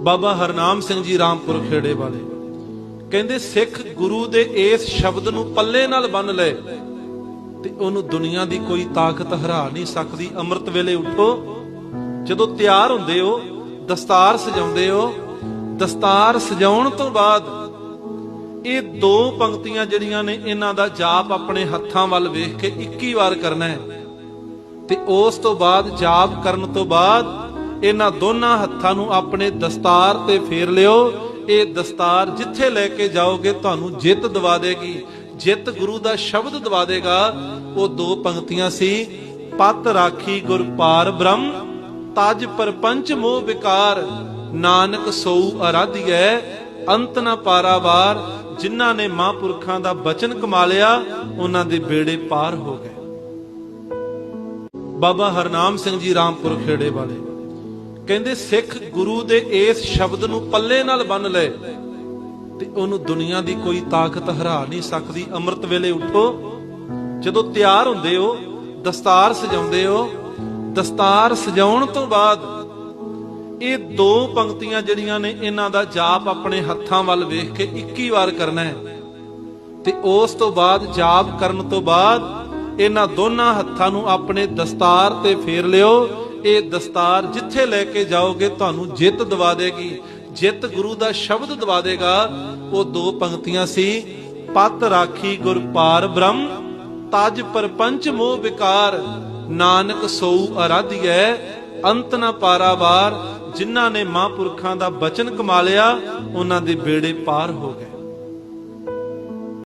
ਬਾਬਾ ਹਰਨਾਮ ਸਿੰਘ ਜੀ ਰਾਮਪੁਰ ਖੇੜੇ ਵਾਲੇ। ਕਹਿੰਦੇ, ਸਿੱਖ ਗੁਰੂ ਦੇ ਇਸ ਸ਼ਬਦ ਨੂੰ ਪੱਲੇ ਨਾਲ ਬੰਨ ਲੈ ਤੇ ਉਹਨੂੰ ਦੁਨੀਆ ਦੀ ਕੋਈ ਤਾਕਤ ਹਰਾ ਨਹੀਂ ਸਕਦੀ। ਅੰਮ੍ਰਿਤ ਵੇਲੇ ਉੱਠੋ, ਜਦੋਂ ਤਿਆਰ ਹੁੰਦੇ ਹੋ, ਦਸਤਾਰ ਸਜਾਉਂਦੇ ਹੋ, ਦਸਤਾਰ ਸਜਾਉਣ ਤੋਂ ਬਾਅਦ ਇਹ ਦੋ ਪੰਕਤੀਆਂ ਜਿਹੜੀਆਂ ਨੇ, ਇਹਨਾਂ ਦਾ ਜਾਪ ਆਪਣੇ ਹੱਥਾਂ ਵੱਲ ਵੇਖ ਕੇ 21 ਵਾਰ ਕਰਨਾ ਹੈ। ਤੇ ਉਸ ਤੋਂ ਬਾਅਦ ਜਾਪ ਕਰਨ ਤੋਂ ਬਾਅਦ ਇਹਨਾਂ ਦੋਨਾਂ ਹੱਥਾਂ ਨੂੰ ਆਪਣੇ ਦਸਤਾਰ ਤੇ ਫੇਰ ਲਿਓ। ਇਹ ਦਸਤਾਰ ਜਿੱਥੇ ਲੈ ਕੇ ਜਾਓਗੇ ਤੁਹਾਨੂੰ ਜਿੱਤ ਦਵਾ ਦੇਗੀ। ਜਿੱਤ ਗੁਰੂ ਦਾ ਸ਼ਬਦ ਦਵਾ ਦੇਗਾ। ਉਹ ਦੋ ਪੰਕਤੀਆਂ ਸੀ। ਪਤ ਰਾਖੀ ਗੁਰ ਪਾਰ ਬ੍ਰਹਮ, ਤਜ ਪਰਪੰਚ ਮੋਹ ਵਿਕਾਰ, ਨਾਨਕ ਸੋਊ ਅਰਾਧਿਐ, ਅੰਤ ਨਾ ਪਾਰਾਵਾਰ। ਜਿਨ੍ਹਾਂ ਨੇ ਮਹਾਂਪੁਰਖਾਂ ਦਾ ਬਚਨ ਕਮਾ ਲਿਆ ਉਹਨਾਂ ਦੇ ਬੇੜੇ ਪਾਰ ਹੋ ਗਏ। ਬਾਬਾ ਹਰਨਾਮ ਸਿੰਘ ਜੀ ਰਾਮਪੁਰ ਖੇੜੇ ਵਾਲੇ। ਕਹਿੰਦੇ ਸਿੱਖ ਗੁਰੂ ਦੇ ਇਸ ਸ਼ਬਦ ਨੂੰ ਪੱਲੇ ਨਾਲ ਬੰਨ ਲੈ ਤੇ ਉਹਨੂੰ ਦੁਨੀਆ ਦੀ ਕੋਈ ਤਾਕਤ ਹਰਾ ਨਹੀਂ ਸਕਦੀ। ਅੰਮ੍ਰਿਤ ਵੇਲੇ ਉੱਠੋ, ਜਦੋਂ ਤਿਆਰ ਹੁੰਦੇ ਹੋ, ਦਸਤਾਰ ਸਜਾਉਂਦੇ ਹੋ, ਦਸਤਾਰ ਸਜਾਉਣ ਤੋਂ ਬਾਅਦ ਇਹ ਦੋ ਪੰਕਤੀਆਂ ਜਿਹੜੀਆਂ ਨੇ, ਇਹਨਾਂ ਦਾ ਜਾਪ ਆਪਣੇ ਹੱਥਾਂ ਵੱਲ ਵੇਖ ਕੇ 21 ਵਾਰ ਕਰਨਾ ਹੈ। ਤੇ ਉਸ ਤੋਂ ਬਾਅਦ ਜਾਪ ਕਰਨ ਤੋਂ ਬਾਅਦ ਇਹਨਾਂ ਦੋਨਾਂ ਹੱਥਾਂ ਨੂੰ ਆਪਣੇ ਦਸਤਾਰ ਤੇ ਫੇਰ ਲਿਓ। ਇਹ ਦਸਤਾਰ ਜਿੱਥੇ ਲੈ ਕੇ ਜਾਓਗੇ ਤੁਹਾਨੂੰ ਜਿੱਤ ਦਵਾ ਦੇਗੀ। ਜਿੱਤ ਗੁਰੂ ਦਾ ਸ਼ਬਦ ਦਵਾ ਦੇਗਾ। ਉਹ ਦੋ ਪੰਕਤੀਆਂ ਸੀ। ਪਤ ਰਾਖੀ ਗੁਰ ਪਾਰ ਬ੍ਰਹਮ, ਤਜ ਪਰਪੰਚ ਮੋਹ ਵਿਕਾਰ, ਨਾਨਕ ਸੋਊ ਅਰਾਧਿਐ, ਅੰਤ ਨਾ ਪਾਰਾਵਾਰ ਜਿਨ੍ਹਾਂ ਨੇ ਮਹਾਂਪੁਰਖਾਂ ਦਾ ਬਚਨ ਕਮਾ ਲਿਆ, ਉਹਨਾਂ ਦੇ ਬੇੜੇ ਪਾਰ ਹੋ ਗਏ।